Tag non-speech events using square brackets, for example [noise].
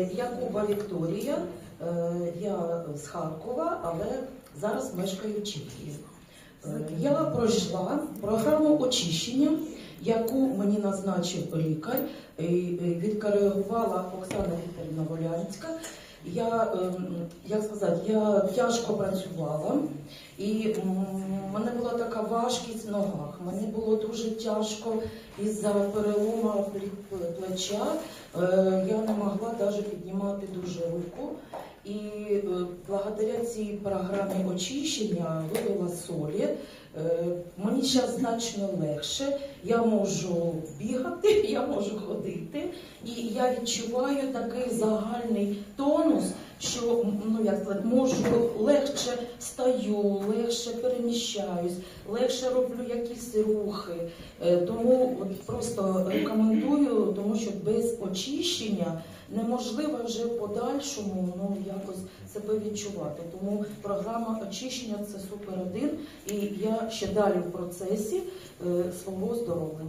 Е, Якуба Вікторія, е, я з Харкова, але зараз мешкаю в Чехії. Е, Я пройшла програму очищення, яку мені назначив лікар, відкоригувала Оксана Вікторівна Волянська. Я, ем, як сказати, я тяжко працювала, і в мене була така важкість в ногах. Мені було дуже тяжко із-за перелома плеча. Е, Я не могла навіть піднімати дуже руку. І е, благодаря цій програмі очищення вивела солі. Е, Мені зараз значно легше. Я можу бігати, [laughs] я можу ходити, і я відчуваю такий загальний що ну як сказати, можу легше стаю, легше переміщаюсь, легше роблю якісь рухи. Е, Тому от просто рекомендую, тому що без очищення неможливо вже в подальшому ну якось себе відчувати. Тому програма очищення це супер один, і я ще далі в процесі е, свого здоров'я.